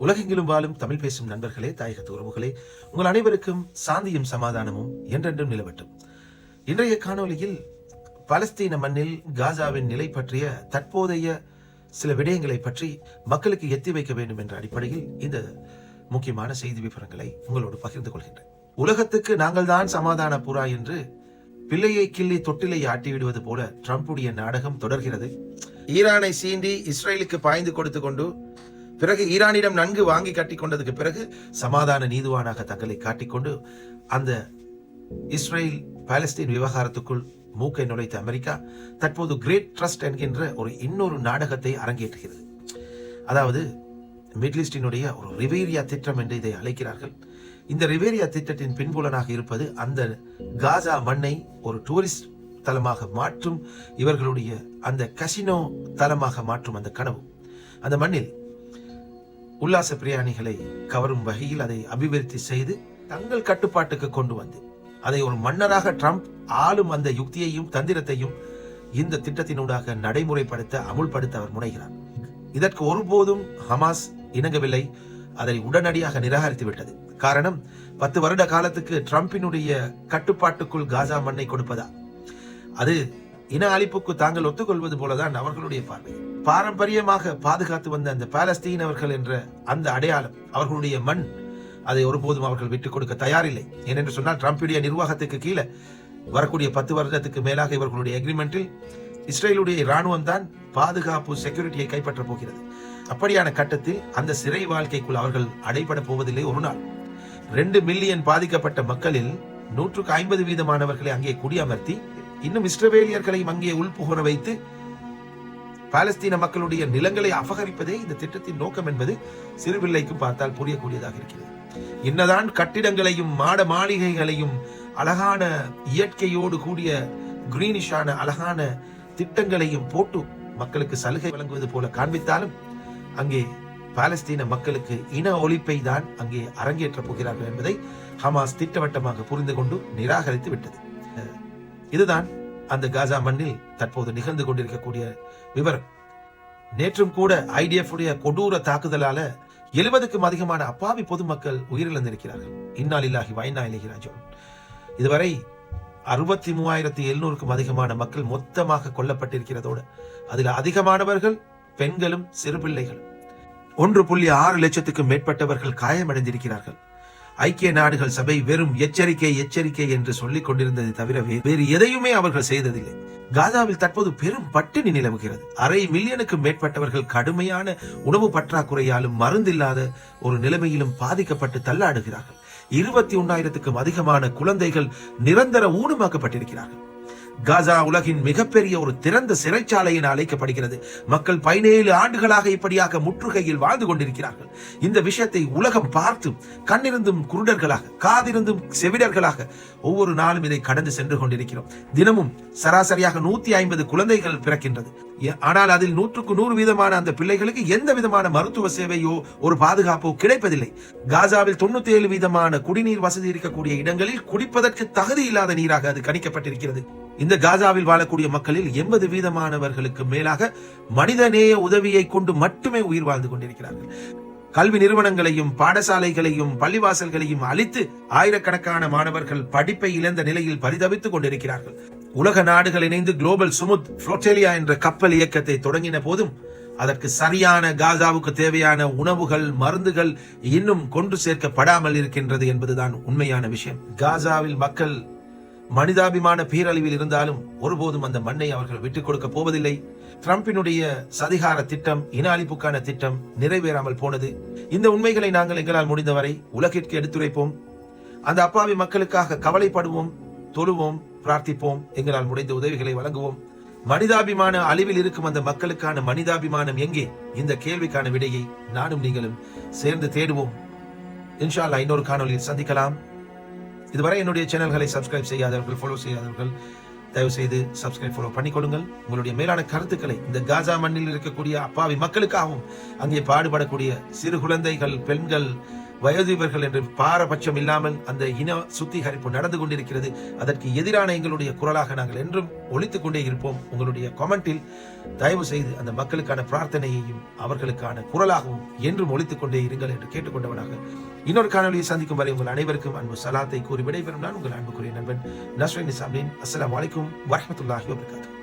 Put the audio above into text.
உலகெங்கிலும் வாழும் தமிழ் பேசும் நண்பர்களே தாயகத்து உறவுகளே உங்கள் அனைவருக்கும் சாந்தியும் சமாதானமும் என்றென்றும் நிலவட்டும். இன்றைய காணொளியில் பலஸ்தீன மண்ணில் காசாவின் நிலை பற்றிய தற்போதைய சில விடயங்களை பற்றி மக்களுக்கு எத்தி வைக்க வேண்டும் என்ற அடிப்படையில் இந்த முக்கியமான செய்தி விவரங்களை உங்களோடு பகிர்ந்து கொள்கின்றேன். உலகத்துக்கு நாங்கள் தான் சமாதான புறா என்று பிள்ளையை கிள்ளி தொட்டிலை ஆட்டிவிடுவது போல ட்ரம்புடைய நாடகம் தொடர்கிறது. ஈரானை சீண்டி இஸ்ரேலுக்கு பாய்ந்து கொடுத்து கொண்டு பிறகு ஈரானிடம் நன்கு வாங்கி கட்டி கொண்டதுக்கு பிறகு சமாதான நீதுவானாக தங்களை காட்டிக்கொண்டு அந்த இஸ்ரேல் பாலஸ்தீன் விவகாரத்துக்குள் மூக்கை நுழைத்த அமெரிக்கா தற்போது கிரேட் ட்ரஸ்ட் என்கின்ற ஒரு இன்னொரு நாடகத்தை அரங்கேற்றுகிறது. அதாவது மிட்லிஸ்டினுடைய ஒரு ரிவேரியா திட்டம் என்று இதை அழைக்கிறார்கள். இந்த ரிவேரியா திட்டத்தின் பின்புலனாக இருப்பது அந்த காசா மண்ணை ஒரு டூரிஸ்ட் தலமாக மாற்றும் இவர்களுடைய அந்த கசினோ தலமாக மாற்றும் அந்த கனவு. அந்த மண்ணில் உல்லாச பிரியாணிகளை கவரும் வகையில் அதை அபிவிருத்தி செய்து தங்கள் கட்டுப்பாட்டுக்கு கொண்டு வந்து அதை ஒரு மன்னராக ட்ரம்ப் ஆளும் அந்த யுக்தியையும் தந்திரத்தையும் இந்த திட்டத்தினூடாக நடைமுறைப்படுத்த அமுல்படுத்த அவர் முனைகிறார். இதற்கு ஒருபோதும் ஹமாஸ் இணங்கவில்லை அதை உடனடியாக நிராகரித்து விட்டது. காரணம் பத்து வருட காலத்துக்கு ட்ரம்பினுடைய கட்டுப்பாட்டுக்குள் காசா மண்ணை கொடுப்பதா? அது இன அழிப்புக்கு தாங்கள் ஒத்துக்கொள்வது போலதான் அவர்களுடைய பார்வை. பாரம்பரியமாக பாதுகாத்து வந்த அந்த பாலஸ்தீனவர்கள் என்ற அந்த அடையாளம் அவர்களுடைய மண் அதை ஒருபோதும் அவர்கள் விட்டுக் கொடுக்க தயாரில்லை. ஏனென்று சொன்னால் ட்ரம்பிடைய நிர்வாகத்துக்கு கீழே வரக்கூடிய பத்து வருடத்துக்கு மேலாக இவர்களுடைய அக்ரிமெண்டில் இஸ்ரேலுடைய இராணுவம் தான் பாதுகாப்பு செக்யூரிட்டியை கைப்பற்றப் போகிறது. அப்படியான கட்டத்தில் அந்த சிறை வாழ்க்கைக்குள் அவர்கள் அடைபட போவதில்லை. ஒரு நாள் ரெண்டு மில்லியன் பாதிக்கப்பட்ட மக்களில் நூற்றுக்கு ஐம்பது வீதமானவர்களை அங்கே குடியமர்த்தி இன்னும் இஸ்ரவேலியர்களையும் அங்கே உள்புகுற வைத்து பாலஸ்தீன மக்களுடைய நிலங்களை அபகரிப்பதே இந்த திட்டத்தின் நோக்கம் என்பது சிறுபிள்ளைக்கு பார்த்தால் புரியக்கூடியதாக இருக்கிறது. என்னதான் கட்டிடங்களையும் மாட மாளிகைகளையும் அழகான இயற்கையோடு கூடிய கிரீனிஷான அழகான திட்டங்களையும் போட்டு மக்களுக்கு சலுகை வழங்குவது போல காண்பித்தாலும் அங்கே பாலஸ்தீன மக்களுக்கு இன ஒழிப்பை தான் அங்கே அரங்கேற்றப் போகிறார்கள் என்பதை ஹமாஸ் திட்டவட்டமாக புரிந்து கொண்டு நிராகரித்து விட்டது. இதுதான் அந்த காசா மண்ணில் தற்போது நிகழ்ந்து கொண்டிருக்கக்கூடிய விவரம். நேற்றும் கூட ஐடிஎஃப் உடைய கொடூர தாக்குதலால எழுபதுக்கும் அதிகமான அப்பாவி பொதுமக்கள் உயிரிழந்திருக்கிறார்கள். இந்நாளில்லாகி வைனா இலகிராஜோன் இதுவரை அறுபத்தி மூவாயிரத்தி எழுநூறுக்கும் அதிகமான மக்கள் மொத்தமாக கொல்லப்பட்டிருக்கிறதோடு அதில் அதிகமானவர்கள் பெண்களும் சிறுபிள்ளைகள் ஒன்று புள்ளி ஆறு லட்சத்துக்கும் மேற்பட்டவர்கள் காயமடைந்திருக்கிறார்கள். ஐக்கிய நாடுகள் சபை வெறும் எச்சரிக்கை எச்சரிக்கை என்று சொல்லிக் கொண்டிருந்ததை தவிர வேறு எதையுமே அவர்கள் செய்ததில்லை. காசாவில் தற்போது பெரும் பட்டினி நிலவுகிறது. அரை மில்லியனுக்கும் மேற்பட்டவர்கள் கடுமையான உணவு பற்றாக்குறையாலும் மருந்தில்லாத ஒரு நிலைமையிலும் பாதிக்கப்பட்டு தள்ளாடுகிறார்கள். இருபத்தி ஒன்னாயிரத்துக்கும் அதிகமான குழந்தைகள் நிரந்தர ஊனமாக்கப்பட்டிருக்கிறார்கள். காசா உலகின் மிகப்பெரிய ஒரு திறந்த சிறைச்சாலை என அழைக்கப்படுகிறது. மக்கள் பதினேழு ஆண்டுகளாக இப்படியாக முற்றுகையில் வாழ்ந்து கொண்டிருக்கிறார்கள். இந்த விஷயத்தை உலகம் பார்த்து கண்ணிருந்தும் குருடர்களாக காதிருந்தும் செவிடர்களாக ஒவ்வொரு நாளும் இதை கடந்து சென்று கொண்டிருக்கிறோம். தினமும் சராசரியாக நூத்தி ஐம்பது குழந்தைகள் பிறக்கின்றது. ஆனால் அதில் நூற்றுக்கு நூறு வீதமான அந்த பிள்ளைகளுக்கு எந்த விதமான மருத்துவ சேவையோ ஒரு பாதுகாப்போ கிடைப்பதில்லை. காசாவில் தொண்ணூத்தி ஏழு வீதமான குடிநீர் வசதி இருக்கக்கூடிய இடங்களில் குடிப்பதற்கு தகுதி இல்லாத நீராக அது கணிக்கப்பட்டிருக்கிறது. இந்த காசாவில் வாழக்கூடிய மக்களில் எண்பது வீதமானவர்களுக்கு மேலாக மனிதநேய உதவியை கொண்டு மட்டுமே உயிர் வாழ்ந்து கொண்டிருக்கிறார்கள். கல்வி நிறுவனங்களையும் பாடசாலைகளையும் பள்ளிவாசல்களையும் அழித்து ஆயிரக்கணக்கான மாணவர்கள் படிப்பை இழந்த நிலையில் பரிதவித்துக் கொண்டிருக்கிறார்கள். உலக நாடுகள் இணைந்து குளோபல் சுமுத் புளோட்டேலியா என்ற கப்பல் இயக்கத்தை தொடங்கின போதும் அதற்கு சரியான காசாவுக்கு தேவையான உணவுகள் மருந்துகள் இன்னும் கொண்டு சேர்க்கப்படாமல் இருக்கின்றது என்பதுதான் உண்மையான விஷயம். காசாவில் மக்கள் மனிதாபிமான பேரழிவில் இருந்தாலும் ஒருபோதும் அந்த மண்ணை அவர்கள் விட்டுக் கொடுக்க போவதில்லை. டிரம்பினுடைய சதிகார திட்டம் இன அழிப்புக்கான திட்டம் நிறைவேறாமல் போனது. இந்த உண்மைகளை நாங்கள் எங்களால் முடிந்தவரை உலகிற்கு எடுத்துரைப்போம். அந்த அப்பாவி மக்களுக்காக கவலைப்படுவோம் தொழுவோம் பிரார்த்திப்போம். எங்களால் முடிந்த உதவிகளை வழங்குவோம். மனிதாபிமான அழிவில் இருக்கும் அந்த மக்களுக்கான மனிதாபிமானம் எங்கே? இந்த கேள்விக்கான விடையை நானும் நீங்களும் சேர்ந்து தேடுவோம். இன்ஷால்லா இன்னொரு காணொலியில் சந்திக்கலாம். இதுவரை என்னுடைய சேனல்களை சப்ஸ்கிரைப் செய்யாதவர்கள் ஃபாலோ செய்யாதவர்கள் தயவு செய்து சப்ஸ்கிரைப் ஃபாலோ பண்ணிக்கொள்ளுங்கள். உங்களுடைய மேலான கருத்துக்களை இந்த காசா மண்ணில் இருக்கக்கூடிய அப்பாவி மக்களுக்காகவும் அங்கே பாடுபடக்கூடிய சிறு குழந்தைகள் பெண்கள் வயோதிபர்கள் என்று பாரபட்சம் இல்லாமல் அந்த இன சுத்திகரிப்பு நடந்து கொண்டிருக்கிறது. அதற்கு எதிரான எங்களுடைய குரலாக நாங்கள் என்றும் ஒழித்துக் கொண்டே இருப்போம். உங்களுடைய கமெண்டில் தயவு செய்து அந்த மக்களுக்கான பிரார்த்தனையையும் அவர்களுக்கான குரலாகவும் என்றும் ஒழித்துக் கொண்டே இருங்கள் என்று கேட்டுக்கொண்டவனாக. இன்னொரு காணொலியை சந்திக்கும் வரை உங்கள் அனைவருக்கும் அன்பு சலாத்தை கூறி விடைபெறும் நான் உங்கள் அன்புக்குரிய நண்பன் நஸ்ரின் நிசாமின். அஸ்லாம் வலைக்கும் வரமத்துல்லாஹி வபர்காத்து.